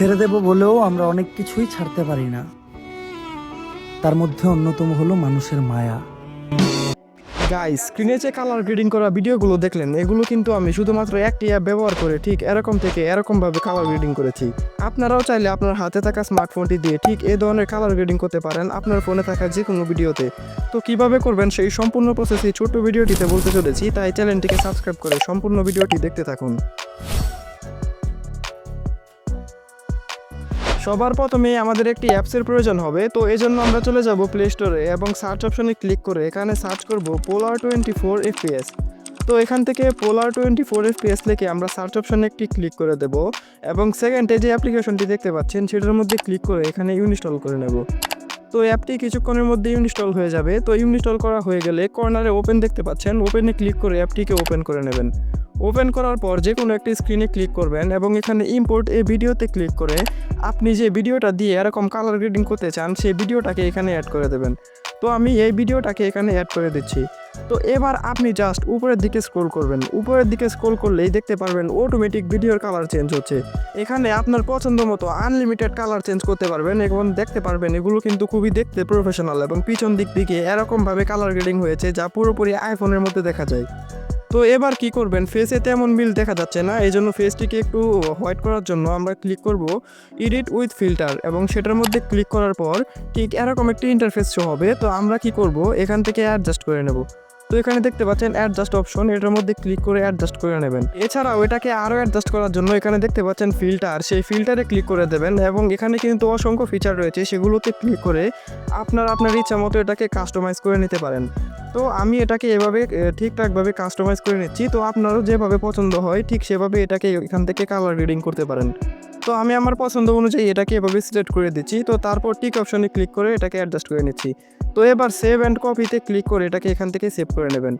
ছেড়ে দেব বলেও আমরা অনেক কিছুই ছাড়তে পারি না। তার মধ্যে অন্যতম হলো মানুষের মায়া। গাইস স্ক্রিনে যে কালার গ্রেডিং করা ভিডিওগুলো দেখলেন, এগুলো কিন্তু আমি শুধুমাত্র একটি অ্যাপ ব্যবহার করে ঠিক এরকম থেকে এরকমভাবে কালার গ্রেডিং করেছি। আপনারাও চাইলে আপনার হাতে থাকা স্মার্টফোনটি দিয়ে ঠিক এ ধরনের কালার গ্রেডিং করতে পারেন আপনার ফোনে থাকা যে কোনো ভিডিওতে তো কীভাবে করবেন সেই সম্পূর্ণ প্রসেসে ছোট্ট ভিডিওটিতে বলতে চলেছি, তাই চ্যানেলটিকে সাবস্ক্রাইব করে সম্পূর্ণ ভিডিওটি দেখতে থাকুন। সবার প্রথমে আমাদের একটি অ্যাপসের প্রয়োজন হবে, তো এই জন্য আমরা চলে যাব প্লে স্টোরে এবং সার্চ অপশনে ক্লিক করে এখানে সার্চ করব পোলার টোয়েন্টি ফোর এফপিএস তো এখান থেকে পোলার টোয়েন্টি ফোর এফপিএস লিখে আমরা সার্চ অপশনে একটি ক্লিক করে দেব এবং সেকেন্ডে যে অ্যাপ্লিকেশনটি দেখতে পাচ্ছেন, সেটার মধ্যে ক্লিক করে এখানে ইনস্টল করে নেব। তো অ্যাপটি কিছুক্ষণের মধ্যে ইনস্টল হয়ে যাবে, তো ইনস্টল করা হয়ে গেলে কর্নারে ওপেন দেখতে পাচ্ছেন ওপেনে ক্লিক করে অ্যাপটিকে ওপেন করে নেবেন। ওপেন করার পর যে কোনো একটি স্ক্রিনে ক্লিক করবেন এবং এখানে ইম্পোর্ট এই ভিডিওতে ক্লিক করে আপনি যে ভিডিওটা দিয়ে এরকম কালার গ্রেডিং করতে চান, সেই ভিডিওটাকে এখানে অ্যাড করে দেবেন। তো আমি এই ভিডিওটাকে এখানে অ্যাড করে দিচ্ছি। তো এবার আপনি জাস্ট উপরের দিকে স্ক্রোল করবেন। উপরের দিকে স্ক্রোল করলেই দেখতে পারবেন অটোমেটিক ভিডিওর কালার চেঞ্জ হচ্ছে। এখানে আপনার পছন্দ মতো আনলিমিটেড কালার চেঞ্জ করতে পারবেন এবং দেখতে পারবেন এগুলো কিন্তু খুবই দেখতে প্রফেশনাল এবং পিছন দিক দিকে এরকমভাবে কালার গ্রেডিং হয়েছে যা পুরোপুরি আইফোনের মধ্যে দেখা যায়। তো এবার কি করবেন? ফেসে তেমন মিল দেখা যাচ্ছে না এই জন্য ফেসটিকে একটু হোয়াইট করার জন্য আমরা ক্লিক করব এডিট উইথ ফিল্টার এবং সেটার মধ্যে ক্লিক করার পর ঠিক এরকম একটি ইন্টারফেস শো হবে। তো আমরা কি করব? এখান থেকে অ্যাডজাস্ট করে নেব। তো এখানে দেখতে পাচ্ছেন অ্যাডজাস্ট অপশন এটার মধ্যে ক্লিক করে অ্যাডজাস্ট করে নেবেন। এছাড়াও এটাকে আরও অ্যাডজাস্ট করার জন্য এখানে দেখতে পাচ্ছেন ফিল্টার সেই ফিল্টারে ক্লিক করে দেবেন এবং এখানে কিন্তু অসংখ্য ফিচার রয়েছে, সেগুলোতে ক্লিক করে আপনার আপনার ইচ্ছা মতো এটাকে কাস্টমাইজ করে নিতে পারেন। তো আমি এটাকে এভাবে ঠিকঠাকভাবে কাস্টমাইজ করে নিচ্ছি, তো আপনারও যেভাবে পছন্দ হয়, ঠিক সেভাবে এটাকে এখান থেকে কালার রিডিং করতে পারেন। তো আমি আমার পছন্দ অনুযায়ী এটাকে এভাবে সিলেক্ট করে দিচ্ছি, তো তারপর টিক অপশনে ক্লিক করে এটাকে অ্যাডজাস্ট করে নিচ্ছি। তো এবার সেভ অ্যান্ড কপিতে ক্লিক করে এটাকে এখান থেকে সেভ করে নেবেন।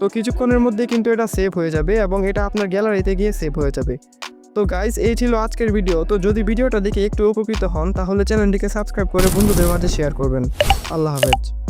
তো কিছুক্ষণের মধ্যে কিন্তু এটা সেভ হয়ে যাবে এবং এটা আপনার গ্যালারিতে গিয়ে সেভ হয়ে যাবে। তো গাইস এই ছিল আজকের ভিডিও তো যদি ভিডিওটা দেখে একটু উপকৃত হন, তাহলে চ্যানেলটিকে সাবস্ক্রাইব করে বন্ধুদের মাঝে শেয়ার করবেন। আল্লাহ হাফেজ।